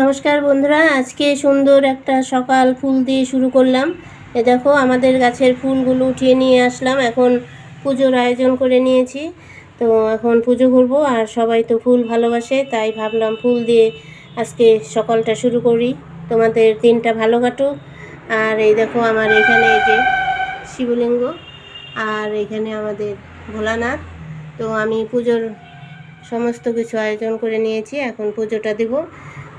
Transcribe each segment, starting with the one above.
নমস্কার বন্ধুরা, আজকে সুন্দর একটা সকাল ফুল দিয়ে শুরু করলাম। এ দেখো, আমাদের গাছের ফুলগুলো উঠিয়ে নিয়ে আসলাম। এখন পুজোর আয়োজন করে নিয়েছি। তো এখন পুজো করব, আর সবাই তো ফুল ভালোবাসে, তাই ভাবলাম ফুল দিয়ে আজকে সকালটা শুরু করি। তোমাদের দিনটা ভালো কাটুক। আর এই দেখো, আমার এখানে এই যে শিবলিঙ্গ, আর এখানে আমাদের ভোলানাথ। তো আমি পুজোর সমস্ত কিছু আয়োজন করে নিয়েছি, এখন পুজোটা দিব।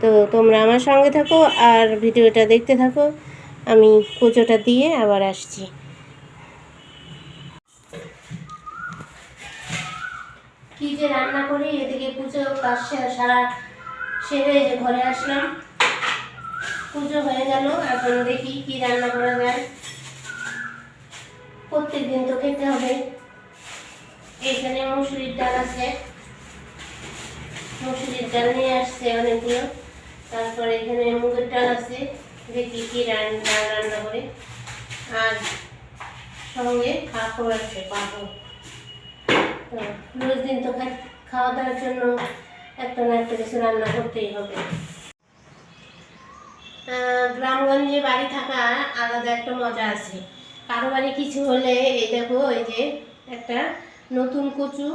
তো তোমরা আমার সঙ্গে থাকো আর ভিডিওটা দেখতে থাকো। আমি পুজোটা দিয়ে আবার আসছি। কি যে রান্না করি, এদিকে পুজো কাজ সারা সেরে ঘরে আসলাম। পুজো হয়ে গেল, এখন দেখি কি রান্না করা যায়। প্রত্যেক দিন তো খেতে হবে। এখানে মুসুরির ডাল আছে। মুসুরির ডাল নিয়ে আসছে অনেকগুলো। তারপরে এখানে মুগের ডাল আছে দেখি কি রান্না রান্না করে। আর সঙ্গে পাঁপড় আছে, পাঁপড়। রোজ দিন তো খাওয়া দাওয়ার জন্য একটা না একটা কিছু রান্না করতেই হবে। গ্রামগঞ্জে বাড়ি থাকা আলাদা একটা মজা আছে। কারও বাড়ি কিছু হলে, এই দেখো, এই যে একটা নতুন কচু,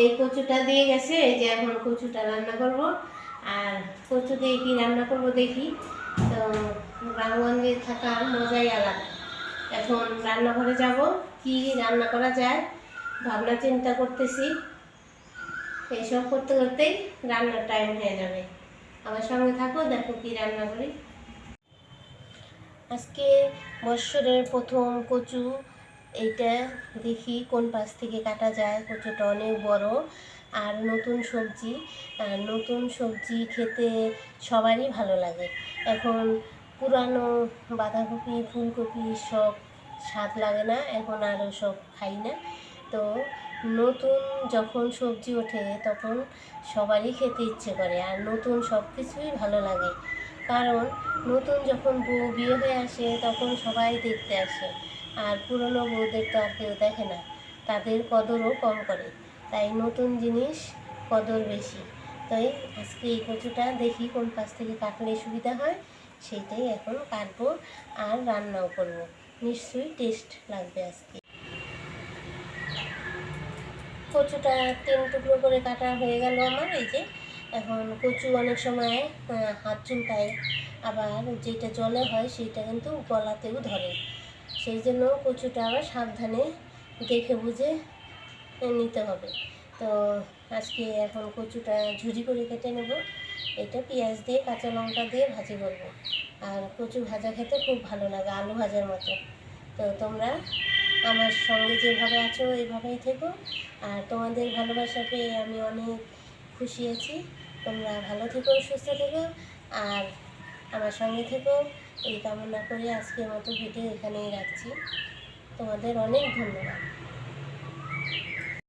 এই কচুটা দিয়ে গেছে, এই যে এখন কচুটা রান্না করব। আর দিয়ে কি রান্না করব দেখি। তো গ্রামগঞ্জে থাকার মজাই আলাদা। এখন রান্নাঘরে যাব, কি রান্না করা যায়, ভাবনা চিন্তা করতেছি। এইসব করতে করতেই রান্নার টাইম হয়ে যাবে। আমার সঙ্গে থাকো, দেখো কি রান্না করি। আজকে বৎসরের প্রথম কচু এইটা দেখি কোন পাশ থেকে কাটা যায়, কচুটা অনেক বড়। আর নতুন সবজি নতুন সবজি খেতে সবারই ভালো লাগে। এখন পুরানো বাঁধাকপি, ফুলকপি সব স্বাদ লাগে না, এখন আর সব খাই না। তো নতুন যখন সবজি ওঠে, তখন সবারই খেতে ইচ্ছে করে, আর নতুন সব কিছুই ভালো লাগে। কারণ নতুন যখন বউ বিয়ে হয়ে আসে, তখন সবাই দেখতে আসে। আর পুরনো বউদের তো আর কেউ দেখে না। তাদের কদরও কম করে। তাই নতুন জিনিস কদর বেশি। তাই আজকে এই কচুটা দেখি কোন পাশ থেকে কাটলে সুবিধা হয়, সেইটাই এখন কাটবো আর রান্নাও করব। নিশ্চয়ই টেস্ট লাগবে আজকে। কচুটা তিন টুকরো করে কাটা হয়ে গেল আমার, এই যে। এখন কচু অনেক সময় হাত চুলকায়। আবার যেটা জলে হয় সেইটা কিন্তু গলাতেও ধরে। সেই জন্য কচুটা আবার সাবধানে দেখে বুঝে নিতে হবে। তো আজকে এখন কচুটা ঝুরি করে কেটে নেব। এটা পেঁয়াজ দিয়ে, কাঁচা লঙ্কা দিয়ে ভাজি করব। আর কচু ভাজা খেতে খুব ভালো লাগে, আলু ভাজার মতো। তো তোমরা আমার সঙ্গে যেভাবে আছো এইভাবেই থেকো। আর তোমাদের ভালোবাসা পেয়ে আমি অনেক খুশি আছি। তোমরা ভালো থেকো, সুস্থ থেকো। আর আমার সঙ্গে থেকো। এই কামনা করে আজকের মতো ভিডিও এখানেই রাখছি। তোমাদের অনেক ধন্যবাদ।